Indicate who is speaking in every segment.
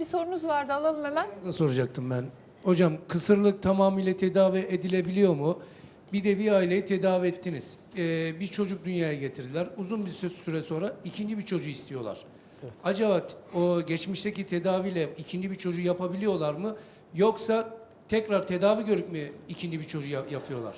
Speaker 1: sorunuz vardı alalım hemen.
Speaker 2: Da soracaktım ben. Hocam kısırlık tamamıyla tedavi edilebiliyor mu? Bir de bir aileyi tedavi ettiniz. Ee, bir çocuk dünyaya getirdiler. Uzun bir sü- süre sonra ikinci bir çocuğu istiyorlar. Acaba t- o geçmişteki tedaviyle ikinci bir çocuğu yapabiliyorlar mı? Yoksa tekrar tedavi görüp mü ikinci bir çocuğu ya- yapıyorlar?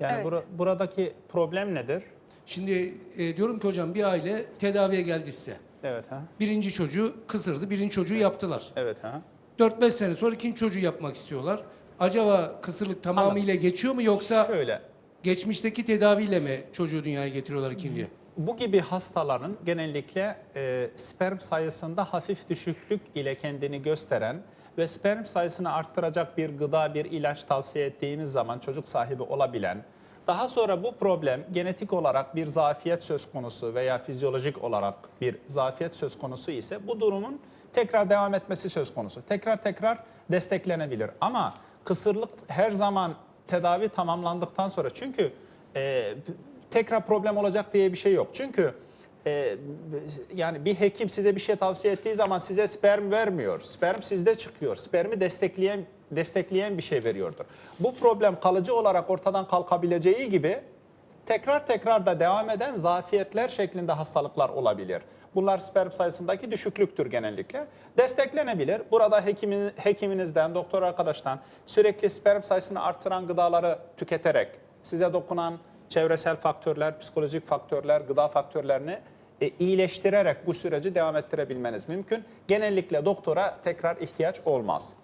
Speaker 3: Yani
Speaker 1: Evet.
Speaker 3: bura- buradaki problem nedir?
Speaker 2: Şimdi e, diyorum ki hocam bir aile tedaviye geldi size.
Speaker 3: Evet ha.
Speaker 2: Birinci çocuğu kısırdı, birinci çocuğu yaptılar.
Speaker 3: Evet ha.
Speaker 2: 4-5 sene sonra ikinci çocuğu yapmak istiyorlar. Acaba kısırlık tamamıyla geçiyor mu yoksa
Speaker 3: Şöyle
Speaker 2: geçmişteki tedaviyle mi çocuğu dünyaya getiriyorlar ikinci?
Speaker 3: bu gibi hastaların genellikle e, sperm sayısında hafif düşüklük ile kendini gösteren ve sperm sayısını arttıracak bir gıda, bir ilaç tavsiye ettiğimiz zaman çocuk sahibi olabilen, daha sonra bu problem genetik olarak bir zafiyet söz konusu veya fizyolojik olarak bir zafiyet söz konusu ise bu durumun tekrar devam etmesi söz konusu. Tekrar tekrar desteklenebilir. Ama kısırlık her zaman tedavi tamamlandıktan sonra çünkü e, tekrar problem olacak diye bir şey yok. Çünkü e, yani bir hekim size bir şey tavsiye ettiği zaman size sperm vermiyor. Sperm sizde çıkıyor. Spermi destekleyen destekleyen bir şey veriyordur. Bu problem kalıcı olarak ortadan kalkabileceği gibi tekrar tekrar da devam eden zafiyetler şeklinde hastalıklar olabilir. Bunlar sperm sayısındaki düşüklüktür genellikle. Desteklenebilir. Burada hekimin, hekiminizden, doktor arkadaştan sürekli sperm sayısını artıran gıdaları tüketerek size dokunan çevresel faktörler, psikolojik faktörler, gıda faktörlerini e, iyileştirerek bu süreci devam ettirebilmeniz mümkün. Genellikle doktora tekrar ihtiyaç olmaz.